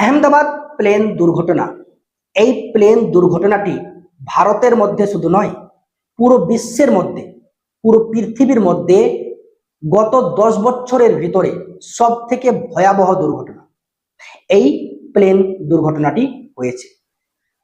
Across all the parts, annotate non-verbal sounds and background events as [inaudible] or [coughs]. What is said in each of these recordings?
Ahmedabad plane দুর্ঘটনা। এই plane দুর্ঘটনাটি ভারতের মধ্যে শুধু নয়, পুরো বিশ্বের মধ্যে, পুরো পৃথিবীর মধ্যে গত দশ বছরের ভিতরে সব থেকে ভয়াবহ দুর্ঘটনা। এই প্লেন দুর্ঘটনাটি হয়েছে।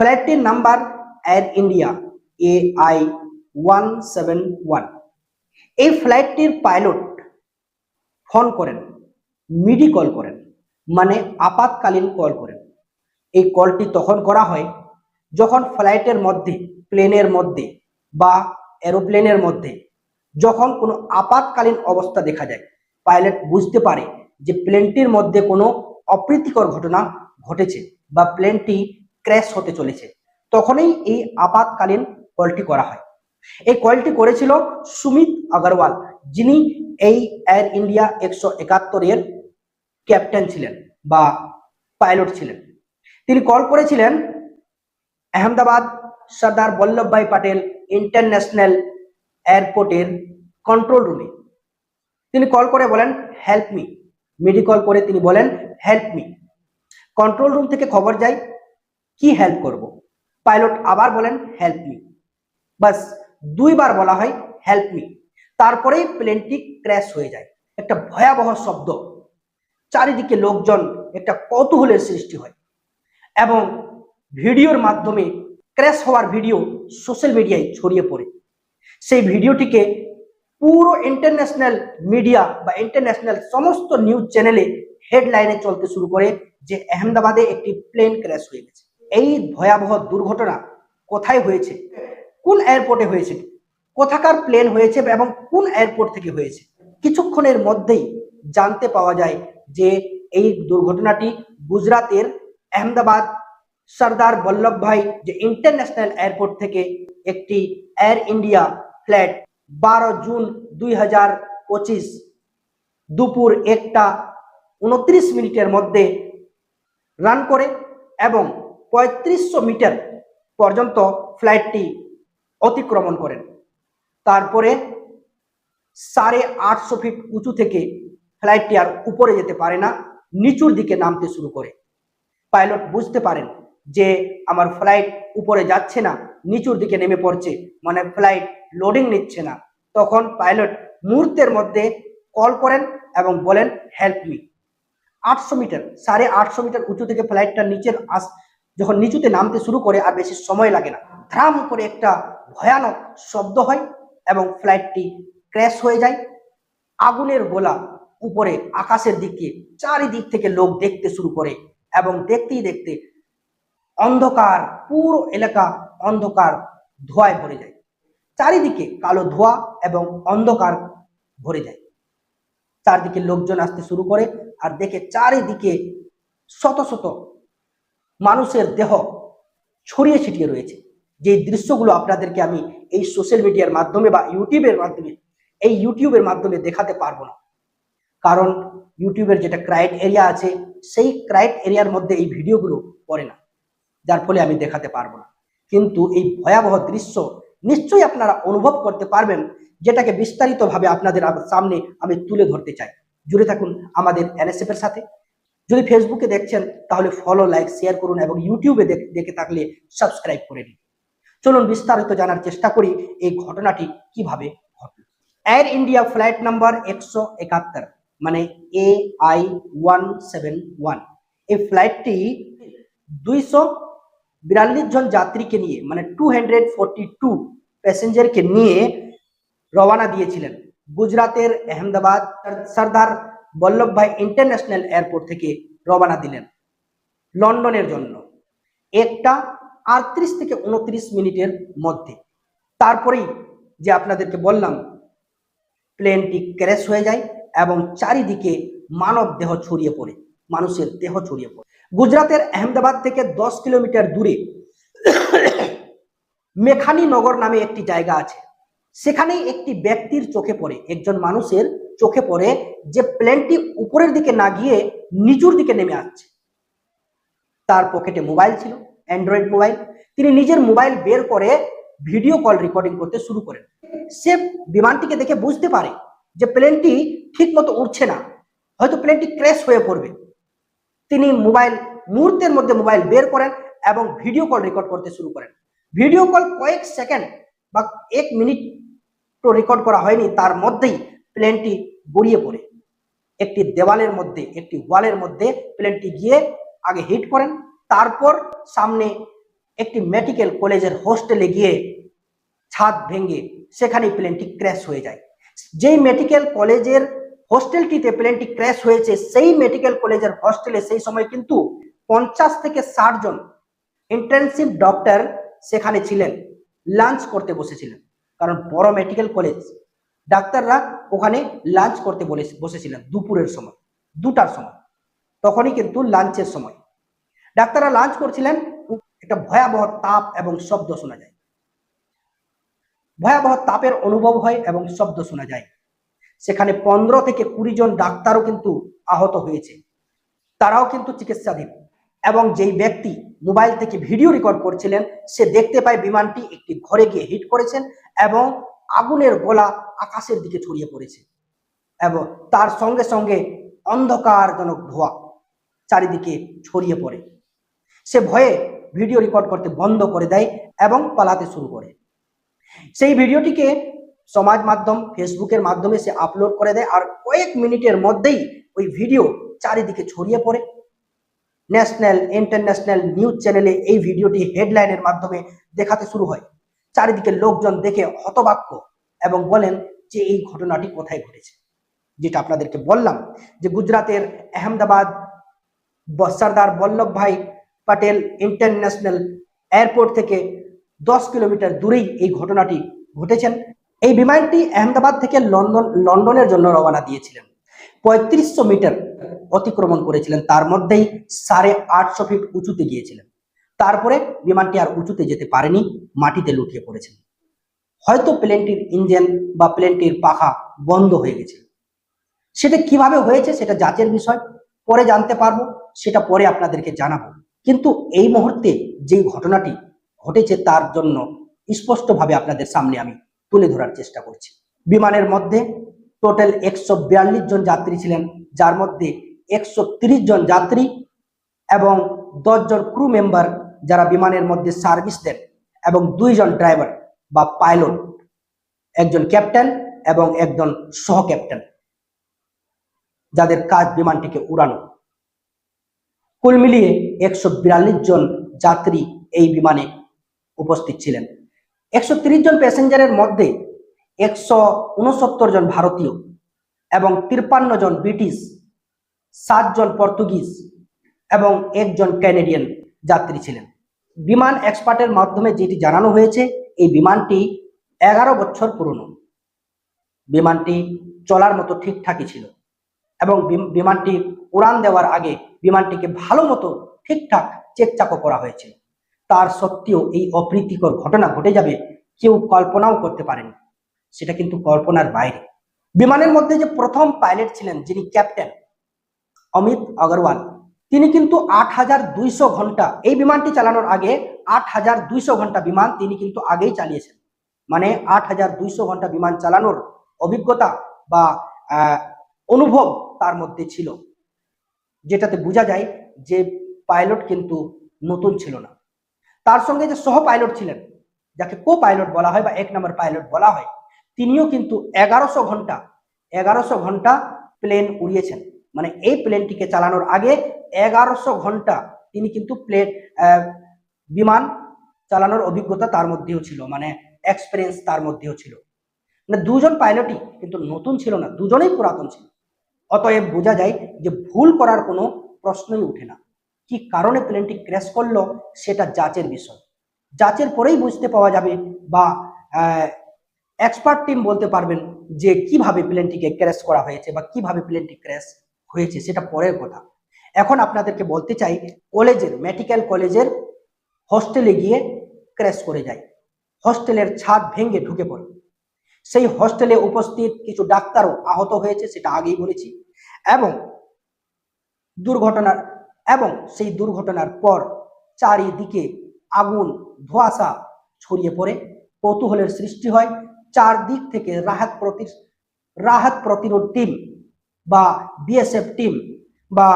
ফ্লাইটটির number Air India A I one seven one এই ফ্লাইটটির পাইলট ফোন করেন, মিডি কল করেন। মানে আপাতকালীন কল করেন এই কলটি তখন করা হয় যখন ফ্লাইটের মধ্যে, প্লেনের মধ্যে বা এরোপ্লেনের মধ্যে যখন কোনো আপাতকালীন অবস্থা দেখা যায়। পাইলট বুঝতে পারে যে প্লেনটির মধ্যে কোনো অপ্রীতিকর ঘটনা ঘটেছে বা প্লেনটি ক্র্যাশ হতে চলেছে। তখনই এই আপাতকালীন কলটি করা হয়। এই কলটি করেছিল সুমিত আগরওয়াল, যিনি এই এয়ার ইন্ডিয়া একশো একাত্তরের ক্যাপ্টেন ছিলেন বা পাইলট ছিলেন। তিনি কল করেছিলেন আহমেদাবাদ সর্দার বল্লভভাই পাটেল ইন্টারন্যাশনাল এয়ারপোর্টের কন্ট্রোল রুমে। তিনি কল করে বলেন হেল্প মি মিডি কল করে তিনি বলেন হেল্প মি কন্ট্রোল রুম থেকে খবর যায়, কি হেল্প করব? পাইলট আবার বলেন হেল্প মি বাস, দুইবার বলা হয় হেল্প মি তারপরেই প্লেনটি ক্র্যাশ হয়ে যায়। একটা ভয়াবহ শব্দ। চারিদিকে লোকজন একটা কৌতূহলের সৃষ্টি হয়। এবং ভিডিওর মাধ্যমে ক্র্যাশ হওয়ার ভিডিও সোশ্যাল মিডিয়ায় ছড়িয়ে পড়ে। সেই ভিডিওটিকে পুরো ইন্টারন্যাশনাল মিডিয়া বা ইন্টারন্যাশনাল সমস্ত নিউজ চ্যানেলে হেডলাইনে চলতে শুরু করে যে আহমেদাবাদে একটি প্লেন ক্র্যাশ হয়ে গেছে। এই ভয়াবহ দুর্ঘটনা কোথায় হয়েছে? কোন এয়ারপোর্টে হয়েছে? কোথাকার প্লেন হয়েছে এবং কোন এয়ারপোর্ট থেকে হয়েছে? কিছুক্ষণের মধ্যেই জানতে পাওয়া যায় যে এই দুর্ঘটনাটি গুজরাতের আহমেদাবাদ সর্দার বল্লভভাই যে ইন্টারন্যাশনাল এয়ারপোর্ট থেকে একটি এয়ার ইন্ডিয়া ফ্ল্যাট বারো জুন দুই হাজার পঁচিশ দুপুর একটা উনত্রিশ মিনিটের মধ্যে রান করে এবং পঁয়ত্রিশশো মিটার পর্যন্ত ফ্লাইটটি অতিক্রমণ করেন। তারপরে সাড়ে আটশো ফিট উঁচু থেকে ফ্লাইটটি আর উপরে যেতে পারে না, নিচুর দিকে নামতে শুরু করে। পাইলট বুঝতে পারেন যে আমার ফ্লাইট উপরে যাচ্ছে না, নিচুর দিকে নেমে পড়ছে মানে ফ্লাইট লোডিং নিচ্ছে না। তখন পাইলট মুহূর্তের মধ্যে কল করেন এবং বলেন হেল্প মি আটশো মিটার, সাড়ে আটশো মিটার উঁচু থেকে ফ্লাইটটা নিচের আস, যখন নিচুতে নামতে শুরু করে আর বেশি সময় লাগে না, ধ্রাম করে একটা ভয়ানক শব্দ হয় এবং ফ্লাইটটি ক্র্যাশ হয়ে যায়। আগুনের গোলা উপরে, আকাশের দিকে, চারিদিক থেকে লোক দেখতে শুরু করে এবং দেখতেই দেখতে অন্ধকার, পুরো এলাকা অন্ধকার ধোঁয়ায় ভরে যায়। চারিদিকে কালো ধোঁয়া এবং অন্ধকার ভরে যায়। চারদিকে লোকজন আসতে শুরু করে আর দেখে চারিদিকে শত শত মানুষের দেহ ছড়িয়ে ছিটিয়ে রয়েছে। যে দৃশ্যগুলো আপনাদেরকে আমি এই সোশ্যাল মিডিয়ার মাধ্যমে বা ইউটিউবের মাধ্যমে, এই ইউটিউবের মাধ্যমে দেখাতে পারব না। কারণ ইউটিউবের যেটা ক্রাইট এরিয়া আছে, সেই ক্রাইট এরিয়ার মধ্যে এই ভিডিওগুলো পড়ে না। যার ফলে আমি দেখাতে পারব না। কিন্তু এই ভয়াবহ দৃশ্য নিশ্চয়ই আপনারা অনুভব করতে পারবেন, যেটাকে বিস্তারিতভাবে আপনাদের সামনে আমি তুলে ধরতে চাই। জুড়ে থাকুন আমাদের এনএসএফ এর সাথে। যদি ফেসবুকে দেখছেন, তাহলে ফলো লাইক শেয়ার করুন এবং ইউটিউবে দেখে থাকলে সাবস্ক্রাইব করে নিন চলুন বিস্তারিত জানার চেষ্টা করি এই ঘটনাটি কীভাবে ঘটল। এয়ার ইন্ডিয়া ফ্লাইট নাম্বার একশো একাত্তর। মানে A I one seven one এই ফ্লাইটটি দুইশো বিরাল্লিশ জন যাত্রীকে নিয়ে মানে টু হান্ড্রেড ফোরটি টু প্যাসেঞ্জারকে নিয়ে রওনা দিয়েছিলেন গুজরাতের আহমেদাবাদ। সর্দার বল্লভভাই ইন্টারন্যাশনাল এয়ারপোর্ট থেকে রওনা দিলেন লন্ডনের জন্য। একটা আটত্রিশ থেকে উনত্রিশ মিনিটের মধ্যে। তারপরেই যে আপনাদেরকে বললাম প্লেনটি ক্র্যাশ হয়ে যায়। এবং চারিদিকে মানব দেহ ছড়িয়ে পড়ে, মানুষের দেহ ছড়িয়ে পড়ে। গুজরাতের আহমেদাবাদ থেকে দশ কিলোমিটার দূরে [coughs] মেখানি নগর নামে একটি জায়গা আছে। সেখানেই একটি ব্যক্তির চোখে পড়ে, একজন মানুষের চোখে পড়ে যে প্লেনটি উপরের দিকে না গিয়ে নিচুর দিকে নেমে আসছে। তার পকেটে মোবাইল ছিল, অ্যান্ড্রয়েড মোবাইল। তিনি নিজের মোবাইল বের করে ভিডিও কল রেকর্ডিং করতে শুরু করেন। সে বিমানটিকে দেখে বুঝতে পারে যে প্লেনটি ঠিক মতো উঠছে না, হয়তো প্লেনটি ক্র্যাশ হয়ে পড়বে। তিনি মোবাইল মুহূর্তের মধ্যে মোবাইল বের করেন এবং ভিডিও কল রেকর্ড করতে শুরু করেন। ভিডিও কল কয়েক সেকেন্ড বা এক মিনিট তো রেকর্ড করা হয়নি, তার মধ্যেই প্লেনটি গড়িয়ে পড়ে। একটি দেওয়ালের মধ্যে, একটি ওয়ালের মধ্যে প্লেনটি গিয়ে আগে হিট করেন, তারপর সামনে একটি মেডিকেল কলেজের হোস্টেলে গিয়ে ছাদ ভেঙে সেখানে প্লেনটি ক্র্যাশ হয়ে যায়। যেই মেডিকেল কলেজের হোস্টেলটিতে প্লেনটি ক্র্যাশ হয়েছে, সেই মেডিকেল কলেজের হোস্টেলে সেই সময় কিন্তু পঞ্চাশ থেকে ষাট জন ইন্টেনসিভ ডক্টর সেখানে ছিলেন লাঞ্চ করতে বসেছিলেন। কারণ বড় মেডিকেল কলেজ ডাক্তাররা ওখানে লাঞ্চ করতে বলে, বসেছিলেন দুপুরের সময়, দুটার সময়, তখনই কিন্তু লাঞ্চের সময়। ডাক্তাররা লাঞ্চ করছিলেন, একটা ভয়াবহ তাপ এবং শব্দ শোনা যায়। ভয়াবহ তাপের অনুভব হয় এবং শব্দ শোনা যায়। সেখানে পনেরো থেকে কুড়ি জন ডাক্তারও কিন্তু আহত হয়েছে। তারাও কিন্তু চিকিৎসাধীন এবং যেই ব্যক্তি মোবাইল থেকে ভিডিও রেকর্ড করছিলেন, সে দেখতে পায় বিমানটি একটি ঘরে গিয়ে হিট করেছেন এবং আগুনের গোলা আকাশের দিকে ছড়িয়ে পড়েছে এবং তার সঙ্গে সঙ্গে অন্ধকারজনক ধোঁয়া চারিদিকে ছড়িয়ে পড়ে। সে ভয়ে ভিডিও রেকর্ড করতে বন্ধ করে দেয় এবং পালাতে শুরু করে। সেই ভিডিওটিকে সমাজ মাধ্যম, ফেসবুকের মাধ্যমে সে আপলোড করে দেয় আর কয়েক মিনিটের মধ্যেই ওই ভিডিও চারিদিকে ছড়িয়ে পড়ে। ন্যাশনাল, ইন্টারন্যাশনাল নিউজ চ্যানেলে এই ভিডিওটি হেডলাইনের মাধ্যমে দেখাতে শুরু হয়। চারিদিকে লোকজন দেখে হতবাক্য এবং বলেন যে এই ঘটনাটি কোথায় ঘটেছে। যেটা আপনাদেরকে বললাম যে গুজরাতের আহমেদাবাদ সর্দার বল্লভভাই প্যাটেল ইন্টারন্যাশনাল এয়ারপোর্ট থেকে দশ কিলোমিটার দূরেই এই ঘটনাটি ঘটেছেন। এই বিমানটি আহমেদাবাদ থেকে লন্ডন, লন্ডনের জন্য রওনা দিয়েছিলেন। পঁয়ত্রিশশো মিটার অতিক্রমণ করেছিলেন। তার মধ্যেই সাড়ে আটশো ফিট উঁচুতে গিয়েছিলেন। তারপরে বিমানটি আর উঁচুতে যেতে পারেনি, মাটিতে লুটিয়ে পড়েছেন। হয়তো প্লেনটির ইঞ্জিন বা প্লেনটির পাখা বন্ধ হয়ে গেছে। সেটা কীভাবে হয়েছে সেটা যাচের বিষয়। পরে জানতে পারব, সেটা পরে আপনাদেরকে জানাব। কিন্তু এই মুহূর্তে যে ঘটনাটি ঘটেছে তার জন্য স্পষ্টভাবে আপনাদের সামনে আমি তুলে ধরার চেষ্টা করছি। বিমানের মধ্যে টোটাল একশো বিয়াল্লিশ জন যাত্রী ছিলেন, যার মধ্যে একশো জন যাত্রী এবং দশ জন ক্রু মেম্বার যারা বিমানের মধ্যে সার্ভিস দেন এবং দুইজন ড্রাইভার বা পাইলট একজন ক্যাপ্টেন এবং একজন সহ ক্যাপ্টেন যাদের কাজ বিমানটিকে উড়ানো। কুল মিলিয়ে একশো বিয়াল্লিশ জন যাত্রী এই বিমানে উপস্থিত ছিলেন। একশো জন প্যাসেঞ্জারের মধ্যে একশো উনসত্তর জন ভারতীয় এবং তিপ্পান্ন জন ব্রিটিশ সাতজন পর্তুগিজ এবং একজন ক্যানেডিয়ান যাত্রী ছিলেন। বিমান এক্সপার্টের মাধ্যমে যেটি জানানো হয়েছে, এই বিমানটি এগারো বছর পুরনো। বিমানটি চলার মতো ঠিকঠাকই ছিল এবং বিম- বিমানটি উড়ান দেওয়ার আগে বিমানটিকে ভালো মতো ঠিকঠাক চেকচাকও করা হয়েছিল তার সত্ত্বেও এই অপ্রীতিকর ঘটনা ঘটে যাবে, কেউ কল্পনাও করতে পারেনি। সেটা কিন্তু কল্পনার বাইরে। বিমানের মধ্যে যে প্রথম পাইলট ছিলেন, যিনি ক্যাপ্টেন অমিত অগরওয়াল, তিনি কিন্তু আট হাজার দুইশো ঘণ্টা এই বিমানটি চালানোর আগে আট হাজার দুইশো ঘণ্টা বিমান তিনি কিন্তু আগেই চালিয়েছেন। মানে আট হাজার দুইশো ঘণ্টা বিমান চালানোর অভিজ্ঞতা বা অনুভব তার মধ্যে ছিল। যেটাতে বোঝা যায় যে পাইলট কিন্তু নতুন ছিল না। তার সঙ্গে যে সহ পাইলট ছিলেন, যাকে কো পাইলট বলা হয় বা এক নম্বর পাইলট বলা হয়, তিনিও কিন্তু এগারোশো ঘণ্টা এগারোশো ঘণ্টা প্লেন উড়িয়েছেন। মানে এই প্লেনটিকে চালানোর আগে এগারোশো ঘণ্টা তিনি কিন্তু প্লেন বিমান চালানোর অভিজ্ঞতা তার মধ্যেও ছিল মানে এক্সপিরিয়েন্স তার মধ্যেও ছিল। মানে দুজন পাইলটই কিন্তু নতুন ছিল না, দুজনেই পুরাতন ছিল। অতএব বোঝা যায় যে ভুল করার কোনো প্রশ্নই ওঠে না। কি কারণে প্লেনটি ক্র্যাশ করল সেটা যাচের বিষয়। যাচের পরেই বুঝতে পাওয়া যাবে বা এক্সপার্ট টিম বলতে পারবেন যে কীভাবে প্লেনটিকে ক্র্যাশ করা হয়েছে বা কীভাবে প্লেনটি ক্র্যাশ হয়েছে সেটা পরের কথা। এখন আপনাদেরকে বলতে চাই, কলেজের, মেডিকেল কলেজের হোস্টেলে গিয়ে ক্র্যাশ করে যায়। হোস্টেলের ছাদ ভেঙে ঢুকে পড়ে। সেই হোস্টেলে উপস্থিত কিছু ডাক্তারও আহত হয়েছে, সেটা আগেই বলেছি। এবং দুর্ঘটনার এবং সেই দুর্ঘটনার পর চারিদিকে আগুন, ধোঁয়াশা ছড়িয়ে পড়ে। কৌতূহলের সৃষ্টি হয়। চারদিক থেকে রাহাত প্রতি রাহাত প্রতিরোধ টিম বা বিএসএফ টিম বা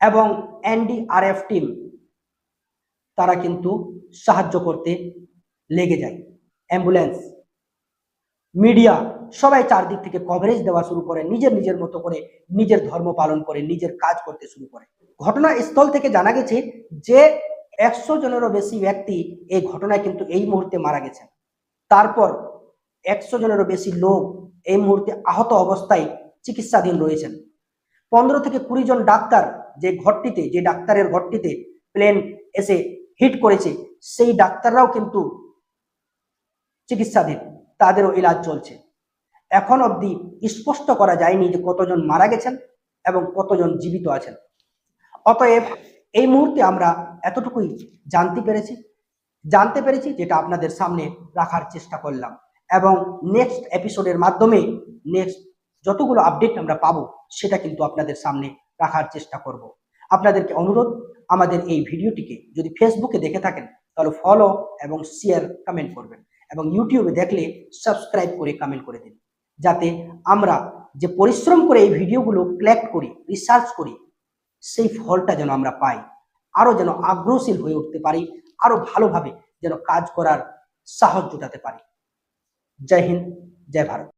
এবং এনডিআরএফ টিম, তারা কিন্তু সাহায্য করতে লেগে যায়। অ্যাম্বুলেন্স মিডিয়া সবাই চারদিক থেকে কভারেজ দেওয়া শুরু করে, নিজের নিজের মতো করে নিজের ধর্ম পালন করে, নিজের কাজ করতে শুরু করে। ঘটনাস্থল থেকে জানা গেছে যে একশো জনেরও বেশি ব্যক্তি এই ঘটনায় কিন্তু এই মুহূর্তে মারা গেছেন। তারপর একশো জনেরও বেশি লোক এই মুহূর্তে আহত অবস্থায় চিকিৎসাধীন রয়েছেন। পনেরো থেকে কুড়ি জন ডাক্তার যে ঘরটিতে, যে ডাক্তারের ঘরটিতে প্লেন এসে হিট করেছে, সেই ডাক্তাররাও কিন্তু চিকিৎসাধীন। তাদেরও ইলাজ চলছে। এখন অবধি স্পষ্ট করা যায়নি যে কতজন মারা গেছেন এবং কতজন জীবিত আছেন। অতএব এই মুহূর্তে আমরা এতটুকুই জানতে পেরেছি জানতে পেরেছি যেটা আপনাদের সামনে রাখার চেষ্টা করলাম। এবং নেক্সট এপিসোডের মাধ্যমে নেক্সট যতগুলো আপডেট আমরা পাবো, সেটা কিন্তু আপনাদের সামনে রাখার চেষ্টা করব। আপনাদেরকে অনুরোধ, আমাদের এই ভিডিওটিকে যদি ফেসবুকে দেখে থাকেন, তাহলে ফলো এবং শেয়ার কমেন্ট করবেন। এবং ইউটিউবে দেখলে সাবস্ক্রাইব করে কমেন্ট করে দিন। যাতে আমরা যে পরিশ্রম করে এই ভিডিওগুলো কালেক্ট করি রিসার্চ করি, সেই ফলটা যেন আমরা পাই। আরও যেন আগ্রহশীল হয়ে উঠতে পারি আরও ভালোভাবে যেন কাজ করার সাহস জোটাতে পারি। জয় হিন্দ, জয় ভারত।